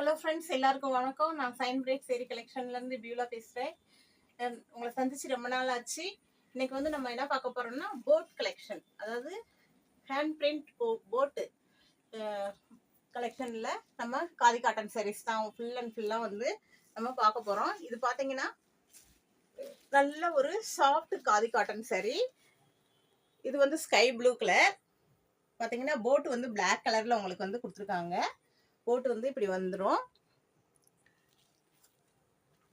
Hello friends எல்லாருக்கும் வணக்கம். நான் சைன் பிரேக் சேரி கலெக்ஷன்லேருந்து பியூலா பேசுகிறேன் உங்களை சந்திச்சு ரொம்ப நாள் ஆச்சு. இன்னைக்கு வந்து நம்ம என்ன பார்க்க போகிறோம்னா போட் கலெக்ஷன் அதாவது ஹேண்ட் பிரிண்ட் போட்டு கலெக்ஷனில் நம்ம காதி காட்டன் சாரீஸ் தான் ஃபுல் அண்ட் ஃபுல்லாக வந்து நம்ம பார்க்க போகிறோம் இது பார்த்தீங்கன்னா நல்ல ஒரு சாஃப்ட் காதி காட்டன் saree. இது வந்து ஸ்கை ப்ளூ கலர் பார்த்தீங்கன்னா போட் வந்து பிளாக் கலரில் உங்களுக்கு வந்து கொடுத்துருக்காங்க. போட்டு வந்து இப்படி வந்துடும்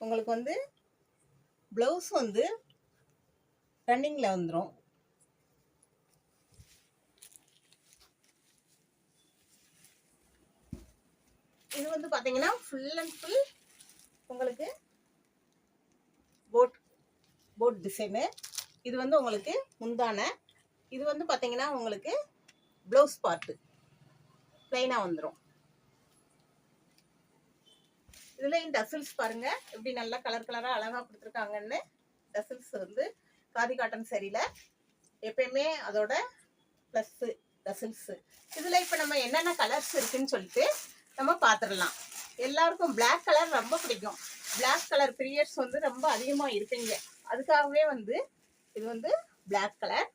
உங்களுக்கு வந்து ப்ளவுஸ் வந்து ரன்னிங்கில் வந்துடும் இது வந்து பார்த்தீங்கன்னா ஃபுல் அண்ட் ஃபுல் உங்களுக்கு போட் போட் டிசைனு இது வந்து உங்களுக்கு முந்தான. இது வந்து பார்த்தீங்கன்னா உங்களுக்கு ப்ளவுஸ் பார்ட்டு ப்ளைனாக வந்துடும் இதுலேயும் டசில்ஸ் பாருங்க. எப்படி நல்லா கலர் கலரா அழகா கொடுத்துருக்காங்கன்னு டசில்ஸ் வந்து காதி காட்டன் சரியில எப்பயுமே அதோட ப்ளஸ்ஸு டசில்ஸ் இதுல இப்ப நம்ம என்னென்ன கலர்ஸ் இருக்குன்னு சொல்லிட்டு நம்ம பார்த்துடலாம் எல்லாருக்கும் பிளாக் கலர் ரொம்ப பிடிக்கும். பிளாக் கலர் பீரியட்ஸ் வந்து ரொம்ப அதிகமா இருப்பீங்க அதுக்காகவே வந்து இது வந்து பிளாக் கலர்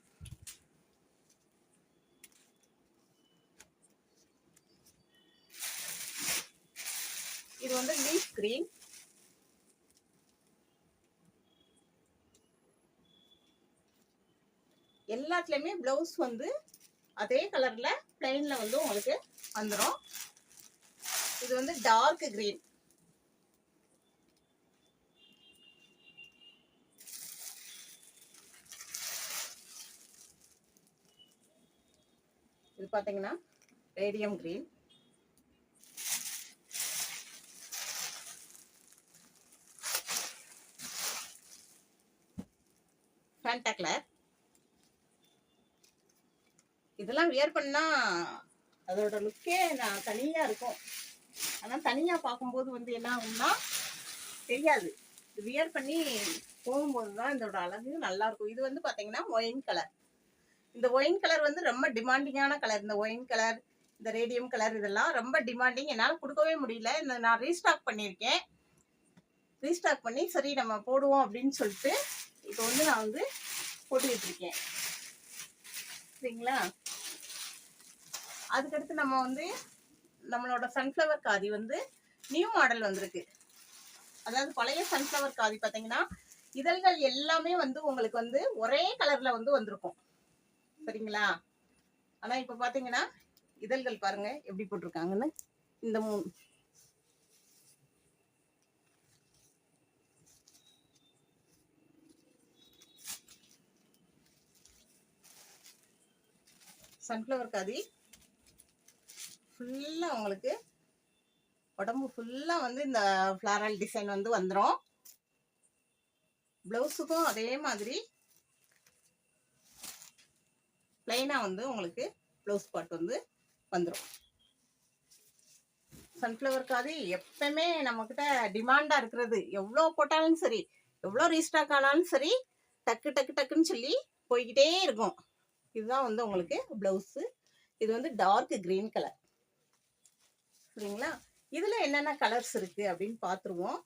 இது வந்து லீஃப் கிரீன் எல்லாத்துலயுமே பிளவுஸ் வந்து அதே கலர்ல பிளைன்ல வந்து உங்களுக்கு வந்துடும் இது வந்து டார்க் கிரீன் இது பாத்தீங்கன்னா ரேடியம் கிரீன் ஃபேண்டா கலர் இதெல்லாம் வியர் பண்ணா அதோட லுக்கே நான் தனியா இருக்கும். ஆனா தனியா பார்க்கும்போது வந்து என்ன ஆகும்னா தெரியாது. வியர் பண்ணி போகும்போது தான் இதோட அழகு நல்லா இருக்கும். இது வந்து பாத்தீங்கன்னா ஒயின் கலர் இந்த ஒயின் கலர் வந்து ரொம்ப டிமாண்டிங்கான கலர் இந்த ஒயின் கலர் இந்த ரேடியம் கலர் இதெல்லாம் ரொம்ப டிமாண்டிங் என்னால் கொடுக்கவே முடியல. இந்த நான் ரீஸ்டாக் பண்ணியிருக்கேன். ரீஸ்டாக் பண்ணி சரி நம்ம போடுவோம் அப்படின்னு சொல்லிட்டு இப்போ வந்து நான் வந்து போட்டுக்கிட்டு இருக்கேன் சரிங்களா? அதுக்கடுத்து நம்ம வந்து நம்மளோட சன்ஃப்ளவர் காதி வந்து நியூ மாடல் வந்திருக்கு. அதாவது பழைய சன்ஃப்ளவர் காதி பார்த்தீங்கன்னா இதழ்கள் எல்லாமே வந்து உங்களுக்கு வந்து ஒரே கலர்ல வந்து வந்திருக்கும். சரிங்களா? ஆனா இப்ப பாத்தீங்கன்னா இதழ்கள் பாருங்க எப்படி போட்டிருக்காங்கன்னு. இந்த மூணு சன்ஃப்ளவர் காதி ஃபுல்லாக உங்களுக்கு உடம்பு ஃபுல்லாக வந்து இந்த ஃப்ளாரல் டிசைன் வந்து வந்துடும் ப்ளவுஸுக்கும் அதே மாதிரி பிளைனாக வந்து உங்களுக்கு ப்ளவுஸ் பாட் வந்து வந்துடும் சன்ஃப்ளவர் காதி எப்பவுமே நம்மக்கிட்ட டிமாண்டாக இருக்கிறது. எவ்வளோ போட்டாலும் சரி எவ்வளோ ரீஸ்டாக் ஆனாலும் சரி டக்கு டக்கு டக்குன்னு சொல்லி போய்கிட்டே இருக்கும். இதுதான் வந்து உங்களுக்கு ப்ளவுஸு இது வந்து டார்க் கிரீன் கலர் சரிங்களா இதில் என்னென்ன கலர்ஸ் இருக்குது அப்படின்னு பார்த்துருவோம்.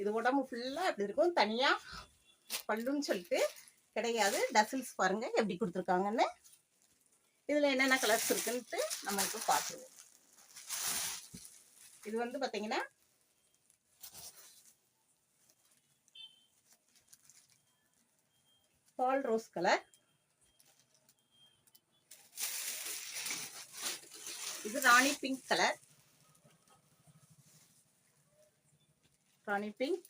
இது உடம்பு ஃபுல்லாக எப்படி இருக்கும். தனியாக பல்லுன்னு சொல்லிட்டு கிடையாது. டசில்ஸ் பாருங்கள் எப்படி கொடுத்துருக்காங்கன்னு. இதில் என்னென்ன கலர்ஸ் இருக்குன்ட்டு நம்ம இப்போ பார்த்துருவோம். இது வந்து பார்த்தீங்கன்னா பால் ரோஸ் கலர் இது rani pink colour rani pink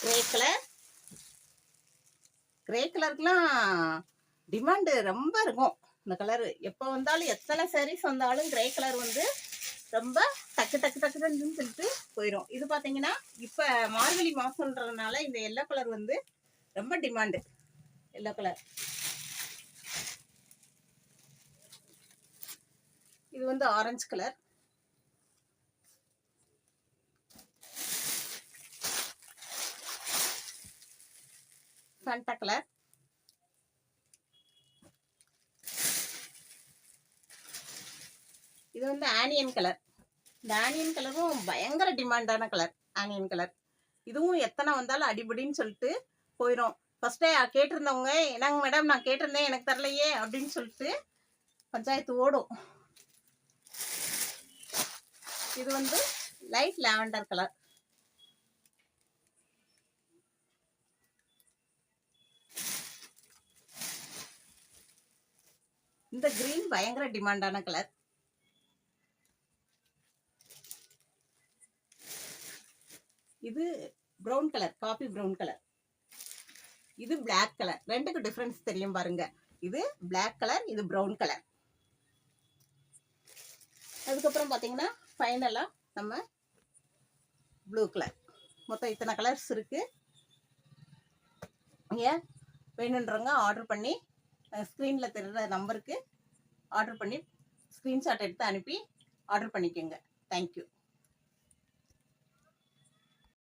grey colour grey கலருக்குலாம் demand ரொம்ப இருக்கும். இந்த கலர் எப்போ வந்தாலும் எத்தனை சாரீஸ் வந்தாலும் கிரே கலர் வந்து ரொம்ப டக்கு டக்கு டக்கு டக்குன்னு சொல்லிட்டு போயிடும் இது பார்த்தீங்கன்னா இப்போ மார்கழி மாதம்ன்றதுனால இந்த எல்லோ கலர் வந்து ரொம்ப டிமாண்டு எல்லோ கலர் இது வந்து ஆரஞ்சு கலர் ஃபேண்டா கலர் இது வந்து ஆனியன் கலர் இந்த ஆனியன் கலரும் பயங்கர டிமாண்டான கலர் ஆனியன் கலர் இதுவும் எத்தனை வந்தாலும் அடிபடின்னு சொல்லிட்டு போயிடும் ஃபஸ்ட்டே கேட்டிருந்தவங்க என்னங்க மேடம் நான் கேட்டிருந்தேன் எனக்கு தரலையே அப்படின்னு சொல்லிட்டு பஞ்சாயத்து ஓடும். இது வந்து லைட் லாவெண்டர் கலர் இந்த கிரீன் பயங்கர டிமாண்டான கலர் இது brown colour coffee brown colour இது பிளாக் கலர் ரெண்டுக்கு டிஃபரன்ஸ் தெரியும் பாருங்க. இது பிளாக் கலர் இது ப்ரௌன் கலர் அதுக்கப்புறம் பார்த்தீங்கன்னா ஃபைனலாக நம்ம ப்ளூ கலர் மொத்தம் இத்தனை கலர்ஸ் இருக்குது நீங்கள் வேணுன்றவங்க ஆர்டர் பண்ணி ஸ்க்ரீனில் தெரிகிற நம்பருக்கு ஆர்டர் பண்ணி ஸ்க்ரீன்ஷாட் எடுத்து அனுப்பி ஆர்டர் பண்ணிக்கோங்க. தேங்க்யூ